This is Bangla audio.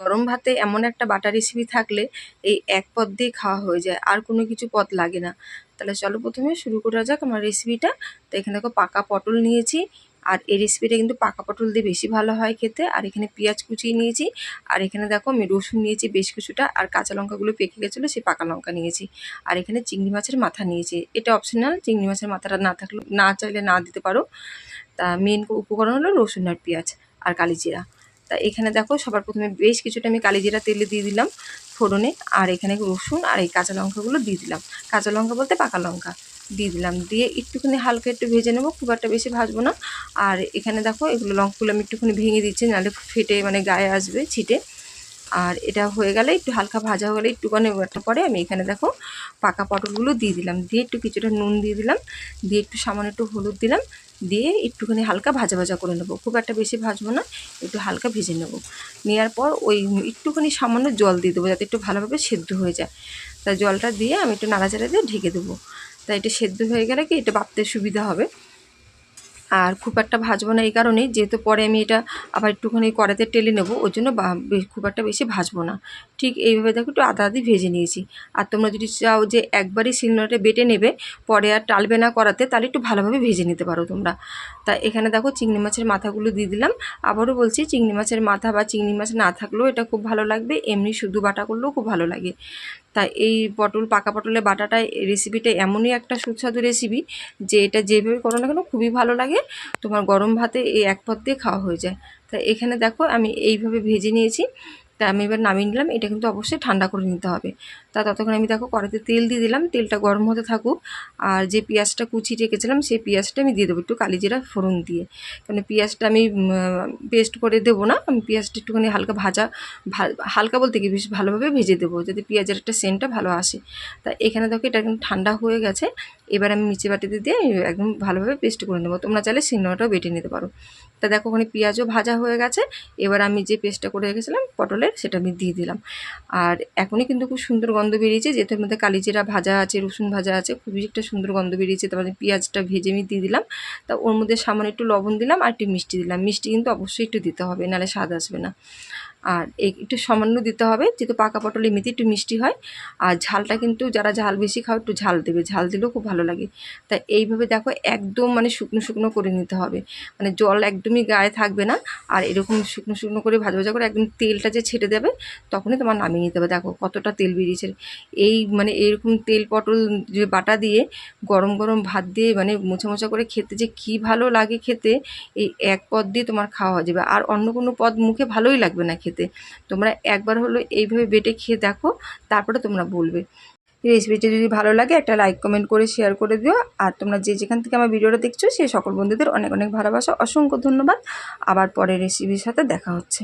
গরম ভাতে এমন একটা বাটা রেসিপি থাকলে এই এক পদ দিয়ে খাওয়া হয়ে যায়, আর কোনো কিছু পদ লাগে না। তাহলে চলো প্রথমে শুরু করা যাক আমার রেসিপিটা তো এখানে দেখো পাকা পটল নিয়েছি, আর এই রেসিপিটা কিন্তু পাকা পটল দিয়ে বেশি ভালো হয় খেতে। আর এখানে পেঁয়াজ কুচিয়ে নিয়েছি, আর এখানে দেখো আমি রসুন নিয়েছি বেশ কিছুটা, আর কাঁচা লঙ্কাগুলো পেকে গেছিল, সেই পাকা লঙ্কা নিয়েছি। আর এখানে চিংড়ি মাছের মাথা নিয়েছি। এটা অপশনাল চিংড়ি মাছের মাথাটা না থাকলেও না চাইলে না দিতে পারো। তা মেন উপকরণ হলো রসুন আর পেঁয়াজ, আর কালিজিরা। তা এখানে দেখো সবার প্রথমে বেশ কিছুটা আমি কালিজিরা তেলে দিয়ে দিলাম ফোড়নে, আর এখানে রসুন আর এই কাঁচা লঙ্কাগুলো দিয়ে দিলাম। কাঁচা লঙ্কা বলতে পাকা লঙ্কা দিয়ে দিলাম। দিয়ে একটুখানি হালকা একটু ভেজে নেব, খুব একটা বেশি ভাজবো না। আর এখানে দেখো এগুলো লঙ্কাগুলো আমি একটুখানি ভেঙে দিচ্ছি, নাহলে ফেটে মানে গায়ে আসবে, ছিটে। আর এটা হয়ে গেলে একটু হালকা ভাজা হয়ে গেলে একটুখানি পরে আমি এখানে দেখো পাকা পটলগুলো দিয়ে দিলাম। দিয়ে একটু কিছুটা নুন দিয়ে দিলাম। দিয়ে একটু সামান্য একটু হলুদ দিলাম। দিয়ে একটুখানি হালকা ভাজা ভাজা করে নেব। খুব একটা বেশি ভাজবো না, একটু হালকা ভেজে নেব। নেওয়ার পর ওই একটুখানি সামান্য জল দিয়ে দেবো যাতে একটু ভালোভাবে সেদ্ধ হয়ে যায়। তা জলটা দিয়ে আমি একটু নাড়াচাড়া দিয়ে ঢেকে দেবো। তা এটা সেদ্ধ হয়ে গেলে কি এটা বাপতে সুবিধা হবে। আর খুব একটা ভাজবো না এই কারণেই, যেহেতু পরে আমি এটা আবার একটুখানি কড়াতে টেলে নেব, ওই জন্য খুব একটা বেশি ভাজবো না। ঠিক এইভাবে দেখো একটু আদা আদি ভেজে নিয়েছি। আর তোমরা যদি চাও যে একবারই শিলনোড়াটা বেটে নেবে, পরে আর টালবে না করাতে, তাহলে একটু ভালোভাবে ভেজে নিতে পারো তোমরা। তা এখানে দেখো চিংড়ি মাছের মাথাগুলো দিয়ে দিলাম। আবারও বলছি, চিংড়ি মাছের মাথা বা চিংড়ি মাছ না থাকলেও এটা খুব ভালো লাগবে, এমনি শুধু বাটা করলেও খুব ভালো লাগে। তা এই পটল, পাকা পটলের বাটাটা রেসিপিটা এমনই একটা সুস্বাদু রেসিপি যে এটা যেভাবে করো না কেন খুবই ভালো লাগে। তোমার গরম ভাতে এই এক পথ দিয়ে খাওয়া হয়ে যায়। তা এখানে দেখো আমি এইভাবে ভেজে নিয়েছি। তা আমি এবার নামিয়ে নিলাম। এটা কিন্তু অবশ্যই ঠান্ডা করে নিতে হবে। তা ততক্ষণ আমি দেখো কড়াইতে তেল দিয়ে দিলাম, তেলটা গরম হতে থাকুক। আর যে পেঁয়াজটা কুচি রেখেছিলাম, সেই পেঁয়াজটা আমি দিয়ে দেবো একটু কালিজিরা ফোড়ন দিয়ে। কারণ পেঁয়াজটা আমি পেস্ট করে দেবো না, আমি পেঁয়াজটা একটুখানি হালকা ভাজা হালকা বলতে কি, বেশ ভালোভাবে ভেজে দেবো, যাতে পেঁয়াজের একটা সেন্টটা ভালো আসে। তা এখানে দেখো এটা একদম ঠান্ডা হয়ে গেছে, এবার আমি নিচে বাটিতে দিয়ে একদম ভালোভাবে পেস্ট করে নেব। তোমরা চাইলে সিনেমাটাও বেটে নিতে পারো। তা দেখো ওখানে পেঁয়াজও ভাজা হয়ে গেছে, এবার আমি যে পেস্টটা করে রেখেছিলাম, পটলের, সেটা আমি দিয়ে দিলাম। আর এখনই কিন্তু খুব সুন্দর গন্ধ বেরিয়েছে যেটার মধ্যে কালিজিরা ভাজা আছে, রসুন ভাজা আছে, খুবই একটা সুন্দর গন্ধ বেরিয়েছে তারপরে পেঁয়াজটা ভেজে আমি দিয়ে দিলাম। তা ওর মধ্যে সামান্য একটু লবণ দিলাম আর একটু মিষ্টি দিলাম। মিষ্টি কিন্তু অবশ্যই একটু দিতে হবে, নাহলে স্বাদ আসবে না। আর একটু সামান্য দিতে হবে, যেহেতু পাকা পটল এমনিতে একটু মিষ্টি হয়। আর ঝালটা কিন্তু যারা ঝাল বেশি খাও একটু ঝাল দেবে, ঝাল দিলেও খুব ভালো লাগে। তা এইভাবে দেখো একদম মানে শুকনো শুকনো করে নিতে হবে। মানে জল একদমই গায়ে থাকবে না, আর এরকম শুকনো শুকনো করে ভাজা ভাজা করে একদম তেলটা যে ছেড়ে দেবে, তখনই তোমার নামিয়ে নিতে হবে। দেখো কতটা তেল বেরিয়েছে। এই মানে এরকম তেল পটল যে বাটা দিয়ে গরম গরম ভাত দিয়ে মানে মোছা মোছা করে খেতে যে কি ভালো লাগে খেতে, এই এক পদ দিয়ে তোমার খাওয়া হয়ে যাবে। আর অন্য কোনো পদ মুখে ভালোই লাগবে না খেতে। তোমরা একবার হলো এইভাবে বেটে খেয়ে দেখো, তারপরে তোমরা বলবে। রেসিপিটি যদি ভালো লাগে, একটা লাইক, কমেন্ট করে, শেয়ার করে দিও। আর তোমরা যে যেখান থেকে আমার ভিডিওটা দেখছ সেই সকল বন্ধুদের অনেক অনেক ভালোবাসা, অসংখ্য ধন্যবাদ। আবার পরের রেসিপির সাথে দেখা হচ্ছে।